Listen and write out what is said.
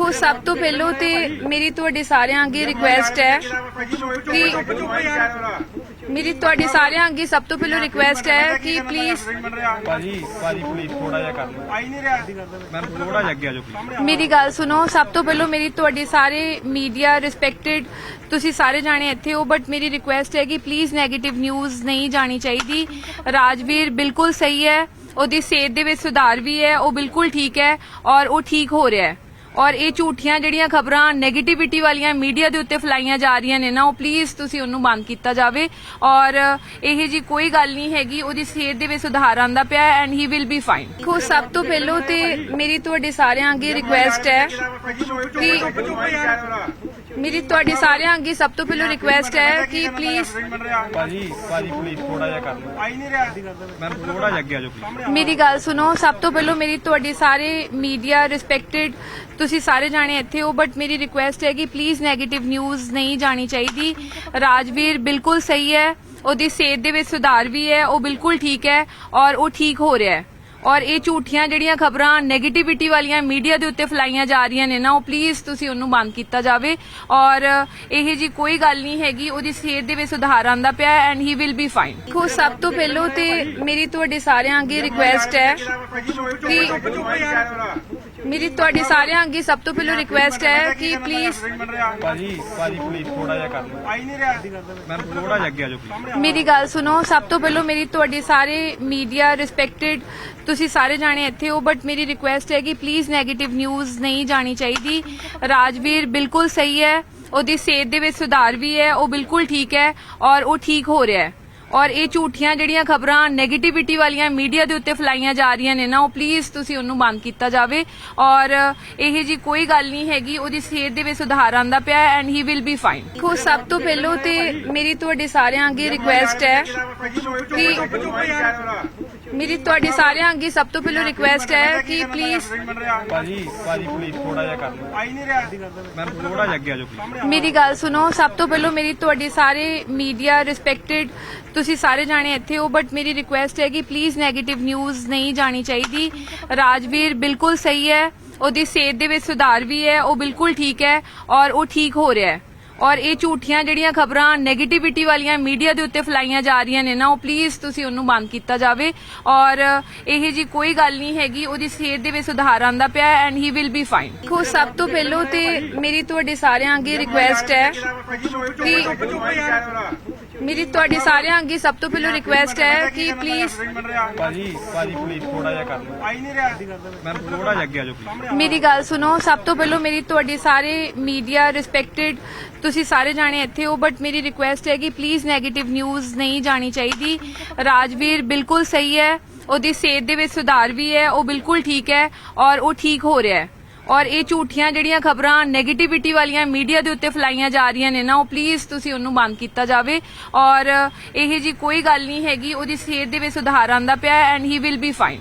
ਦੇਖੋ ਸਭ ਤੋਂ ਪਹਿਲਾਂ ਤੇ ਮੇਰੀ ਤੁਹਾਡੇ ਸਾਰਿਆਂ ਅੱਗੇ ਰਿਕੁਐਸਟ ਹੈ ਕਿ ਮੇਰੀ ਤੁਹਾਡੇ ਸਾਰਿਆਂ ਅੱਗੇ ਸਭ ਤੋਂ ਪਹਿਲਾਂ ਰਿਕੁਐਸਟ ਹੈ ਕਿ ਪਲੀਜ਼ ਭਾਜੀ ਭਾਜੀ ਪਲੀਜ਼ ਥੋੜਾ ਜਿਹਾ ਕਰ ਲਓ। ਆਈ ਨਹੀਂ ਰਿਹਾ। ਮੈਂ ਥੋੜਾ ਜਿਹਾ ਅੱਗੇ ਆ ਜਾਓ ਪਲੀਜ਼ ਮੇਰੀ ਗੱਲ ਸੁਣੋ ਸਭ ਤੋਂ ਪਹਿਲਾਂ ਮੇਰੀ ਤੁਹਾਡੀ ਸਾਰੇ ਮੀਡੀਆ ਰਿਸਪੈਕਟਡ ਤੁਸੀਂ ਸਾਰੇ ਜਾਣੇ ਇੱਥੇ ਹੋ ਬਟ ਮੇਰੀ ਰਿਕੁਐਸਟ ਹੈ ਕਿ ਪਲੀਜ਼ 네ਗੇਟਿਵ ਨਿਊਜ਼ ਨਹੀਂ ਜਾਣੀ ਚਾਹੀਦੀ। ਰਾਜਵੀਰ ਬਿਲਕੁਲ ਸਹੀ ਹੈ ਉਹਦੀ ਸਿਹਤ ਦੇ ਵਿੱਚ ਸੁਧਾਰ ਵੀ ਹੈ ਉਹ ਬਿਲਕੁਲ ਠੀਕ ਹੈ ਔਰ ਉਹ ਠੀਕ ਹੋ ਰਿਹਾ ਹੈ। ਔਰ ਇਹ ਝੂਠੀਆਂ ਜਿਹੜੀਆਂ ਖਬਰਾਂ 네ਗੇਟਿਵਿਟੀ ਵਾਲੀਆਂ ਮੀਡੀਆ ਦੇ ਉੱਤੇ ਫਲਾਈਆਂ ਜਾ ਰਹੀਆਂ ਨੇ ਨਾ ਉਹ ਪਲੀਜ਼ ਤੁਸੀਂ ਉਹਨੂੰ ਬੰਦ ਕੀਤਾ ਜਾਵੇ। ਔਰ ਇਹ ਜੀ ਕੋਈ ਗੱਲ ਨਹੀਂ ਹੈਗੀ ਉਹਦੀ ਸਿਹਤ ਦੇ ਵਿੱਚ ਸੁਧਾਰ ਆਂਦਾ ਪਿਆ and he will be fine ਦੇਖੋ ਸਭ ਤੋਂ ਪਹਿਲਾਂ ਤੇ ਮੇਰੀ ਤੁਹਾਡੇ ਸਾਰਿਆਂ ਅੱਗੇ ਰਿਕੁਐਸਟ ਹੈ ਕਿ ਮੇਰੀ ਤੁਹਾਡੇ ਸਾਰਿਆਂ ਅੱਗੇ ਸਭ ਤੋਂ ਪਹਿਲਾਂ ਰਿਕੁਐਸਟ ਹੈ ਕਿ ਪਲੀਜ਼ ਭਾਜੀ ਭਾਜੀ ਪਲੀਜ਼ ਥੋੜਾ ਜਿਹਾ ਕਰ ਲਓ। ਆਈ ਨਹੀਂ ਰਿਹਾ। ਮੈਂ ਥੋੜਾ ਜਿਹਾ ਅੱਗੇ ਆ ਜਾਓ ਪਲੀਜ਼ ਮੇਰੀ ਗੱਲ ਸੁਣੋ ਸਭ ਤੋਂ ਪਹਿਲਾਂ ਮੇਰੀ ਤੁਹਾਡੇ ਸਾਰੇ ਮੀਡੀਆ ਰਿਸਪੈਕਟਡ ਤੁਸੀਂ ਸਾਰੇ ਜਾਣੇ ਇੱਥੇ ਹੋ ਬਟ ਮੇਰੀ ਰਿਕੁਐਸਟ ਹੈ ਕਿ ਪਲੀਜ਼ 네ਗੇਟਿਵ ਨਿਊਜ਼ ਨਹੀਂ ਜਾਣੀ ਚਾਹੀਦੀ। ਰਾਜਵੀਰ ਬਿਲਕੁਲ ਸਹੀ ਹੈ, ਉਹਦੀ ਸਿਹਤ ਦੇ ਵਿੱਚ ਸੁਧਾਰ ਵੀ ਹੈ, ਉਹ ਬਿਲਕੁਲ ਠੀਕ ਹੈ ਔਰ ਉਹ ਠੀਕ ਹੋ ਰਿਹਾ ਹੈ। ਔਰ ਇਹ ਝੂਠੀਆਂ ਜਿਹੜੀਆਂ ਖਬਰਾਂ 네ਗੇਟਿਵਿਟੀ ਵਾਲੀਆਂ ਮੀਡੀਆ ਦੇ ਉੱਤੇ ਫਲਾਈਆਂ ਜਾ ਰਹੀਆਂ ਨੇ ਨਾ ਉਹ ਪਲੀਜ਼ ਤੁਸੀਂ ਉਹਨੂੰ ਬੰਦ ਕੀਤਾ ਜਾਵੇ। ਔਰ ਇਹ ਜੀ ਕੋਈ ਗੱਲ ਨਹੀਂ ਹੈਗੀ ਉਹਦੀ ਸਿਹਤ ਦੇ ਵਿੱਚ ਸੁਧਾਰ ਆਂਦਾ ਪਿਆ and he will be fine ਦੇਖੋ ਸਭ ਤੋਂ ਪਹਿਲਾਂ ਤੇ ਮੇਰੀ ਤੁਹਾਡੇ ਸਾਰਿਆਂ ਅੱਗੇ ਰਿਕੁਐਸਟ ਹੈ ਕਿ ਮੇਰੀ ਤੁਹਾਡੇ ਸਾਰਿਆਂ ਅੱਗੇ ਸਭ ਤੋਂ ਪਹਿਲਾਂ ਰਿਕੁਐਸਟ ਹੈ ਕਿ ਪਲੀਜ਼ ਭਾਜੀ ਭਾਜੀ ਪਲੀਜ਼ ਥੋੜਾ ਜਿਹਾ ਕਰ ਲਓ। ਆਈ ਨਹੀਂ ਰਿਹਾ। ਮੈਂ ਥੋੜਾ ਜਿਹਾ ਅੱਗੇ ਆ ਜਾਓ ਪਲੀਜ਼ ਮੇਰੀ ਗੱਲ ਸੁਣੋ ਸਭ ਤੋਂ ਪਹਿਲਾਂ ਮੇਰੀ ਤੁਹਾਡੇ ਸਾਰੇ ਮੀਡੀਆ ਰਿਸਪੈਕਟਡ ਤੁਸੀਂ ਸਾਰੇ ਜਾਣੇ ਇੱਥੇ ਹੋ ਬਟ ਮੇਰੀ ਰਿਕੁਐਸਟ ਹੈ ਕਿ ਪਲੀਜ਼ 네ਗੇਟਿਵ ਨਿਊਜ਼ ਨਹੀਂ ਜਾਣੀ ਚਾਹੀਦੀ। ਰਾਜਵੀਰ ਬਿਲਕੁਲ ਸਹੀ ਹੈ, ਉਹਦੀ ਸਿਹਤ ਦੇ ਵਿੱਚ ਸੁਧਾਰ ਵੀ ਹੈ, ਉਹ ਬਿਲਕੁਲ ਠੀਕ ਹੈ ਔਰ ਉਹ ਠੀਕ ਹੋ ਰਿਹਾ ਹੈ। ਔਰ ਇਹ ਝੂਠੀਆਂ ਜਿਹੜੀਆਂ ਖਬਰਾਂ 네ਗੇਟਿਵਿਟੀ ਵਾਲੀਆਂ ਮੀਡੀਆ ਦੇ ਉੱਤੇ ਫਲਾਈਆਂ ਜਾ ਰਹੀਆਂ ਨੇ ਨਾ ਉਹ ਪਲੀਜ਼ ਤੁਸੀਂ ਉਹਨੂੰ ਬੰਦ ਕੀਤਾ ਜਾਵੇ। ਔਰ ਇਹ ਜੀ ਕੋਈ ਗੱਲ ਨਹੀਂ ਹੈਗੀ ਉਹਦੀ ਸਿਹਤ ਦੇ ਵਿੱਚ ਸੁਧਾਰ ਆਂਦਾ ਪਿਆ and he will be fine ਦੇਖੋ ਸਭ ਤੋਂ ਪਹਿਲਾਂ ਤੇ ਮੇਰੀ ਤੁਹਾਡੇ ਸਾਰਿਆਂ ਅੱਗੇ ਰਿਕੁਐਸਟ ਹੈ ਕਿ ਮੇਰੀ ਤੁਹਾਡੇ ਸਾਰਿਆਂ ਅੱਗੇ ਸਭ ਤੋਂ ਪਹਿਲਾਂ ਰਿਕੁਐਸਟ ਹੈ ਕਿ ਪਲੀਜ਼ ਭਾਜੀ ਭਾਜੀ ਪਲੀਜ਼ ਥੋੜਾ ਜਿਹਾ ਕਰ ਲਓ ਆਈ ਨਹੀਂ ਰਿਹਾ। ਮੈਂ ਥੋੜਾ ਜਿਹਾ ਅੱਗੇ ਆ ਜਾਓ ਪਲੀਜ਼ ਮੇਰੀ ਗੱਲ ਸੁਣੋ ਸਭ ਤੋਂ ਪਹਿਲਾਂ ਮੇਰੀ ਤੁਹਾਡੇ ਸਾਰੇ ਮੀਡੀਆ ਰਿਸਪੈਕਟਡ ਤੁਸੀਂ ਸਾਰੇ ਜਾਣੇ ਇੱਥੇ ਹੋ ਬਟ ਮੇਰੀ ਰਿਕੁਐਸਟ ਹੈ ਕਿ ਪਲੀਜ਼ 네ਗੇਟਿਵ ਨਿਊਜ਼ ਨਹੀਂ ਜਾਣੀ ਚਾਹੀਦੀ। ਰਾਜਵੀਰ ਬਿਲਕੁਲ ਸਹੀ ਹੈ, ਉਹਦੀ ਸਿਹਤ ਦੇ ਵਿੱਚ ਸੁਧਾਰ ਵੀ ਹੈ, ਉਹ ਬਿਲਕੁਲ ਠੀਕ ਹੈ ਔਰ ਉਹ ਠੀਕ ਹੋ ਰਿਹਾ ਹੈ। ਔਰ ਇਹ ਝੂਠੀਆਂ ਜਿਹੜੀਆਂ ਖਬਰਾਂ 네ਗੇਟਿਵਿਟੀ ਵਾਲੀਆਂ ਮੀਡੀਆ ਦੇ ਉੱਤੇ ਫਲਾਈਆਂ ਜਾ ਰਹੀਆਂ ਨੇ ਨਾ, ਉਹ ਪਲੀਜ਼ ਤੁਸੀਂ ਉਹਨੂੰ ਬੰਦ ਕੀਤਾ ਜਾਵੇ। ਔਰ ਇਹ ਜੀ ਕੋਈ ਗੱਲ ਨਹੀਂ ਹੈਗੀ, ਉਹਦੀ ਸਿਹਤ ਦੇ ਵਿੱਚ ਸੁਧਾਰ ਆਂਦਾ ਪਿਆ and he will be fine ਦੇਖੋ, ਸਭ ਤੋਂ ਪਹਿਲਾਂ ਤੇ ਮੇਰੀ ਤੁਹਾਡੇ ਸਾਰਿਆਂ ਅੱਗੇ ਰਿਕੁਐਸਟ ਹੈ ਕਿ ਮੇਰੀ ਤੁਹਾਡੇ ਸਾਰਿਆਂ ਅੱਗੇ ਸਭ ਤੋਂ ਪਹਿਲਾਂ ਰਿਕੁਐਸਟ ਹੈ ਕਿ ਪਲੀਜ਼ ਭਾਜੀ ਭਾਜੀ ਪਲੀਜ਼ ਥੋੜਾ ਜਿਹਾ ਕਰ ਲਓ ਆਈ ਨਹੀਂ ਰਿਹਾ। ਮੈਂ ਥੋੜਾ ਜਿਹਾ ਅੱਗੇ ਆ ਜਾਓ ਪਲੀਜ਼ ਮੇਰੀ ਗੱਲ ਸੁਣੋ ਸਭ ਤੋਂ ਪਹਿਲਾਂ ਮੇਰੀ ਤੁਹਾਡੇ ਸਾਰੇ ਮੀਡੀਆ ਰਿਸਪੈਕਟਡ ਤੁਸੀਂ ਸਾਰੇ ਜਾਣੇ ਇੱਥੇ ਹੋ ਬਟ ਮੇਰੀ ਰਿਕੁਐਸਟ ਹੈ ਕਿ ਪਲੀਜ਼ 네ਗੇਟਿਵ ਨਿਊਜ਼ ਨਹੀਂ ਜਾਣੀ ਚਾਹੀਦੀ। ਰਾਜਵੀਰ ਬਿਲਕੁਲ ਸਹੀ ਹੈ ਉਹਦੀ ਸਿਹਤ ਦੇ ਵਿੱਚ ਸੁਧਾਰ ਵੀ ਹੈ ਉਹ ਬਿਲਕੁਲ ਠੀਕ ਹੈ ਔਰ ਉਹ ਠੀਕ ਹੋ ਰਿਹਾ ਹੈ। ਔਰ ਇਹ ਝੂਠੀਆਂ ਜਿਹੜੀਆਂ ਖਬਰਾਂ 네ਗੇਟਿਵਿਟੀ ਵਾਲੀਆਂ ਮੀਡੀਆ ਦੇ ਉੱਤੇ ਫੈਲਾਈਆਂ ਜਾ ਰਹੀਆਂ ਨੇ ਨਾ, ਉਹ ਪਲੀਜ਼ ਤੁਸੀਂ ਉਹਨੂੰ ਬੰਦ ਕੀਤਾ ਜਾਵੇ। ਔਰ ਇਹ ਜੀ ਕੋਈ ਗੱਲ ਨਹੀਂ ਹੈਗੀ, ਉਹਦੀ ਸਿਹਤ ਦੇ ਵਿੱਚ ਸੁਧਾਰ ਆਂਦਾ ਪਿਆ and he will be fine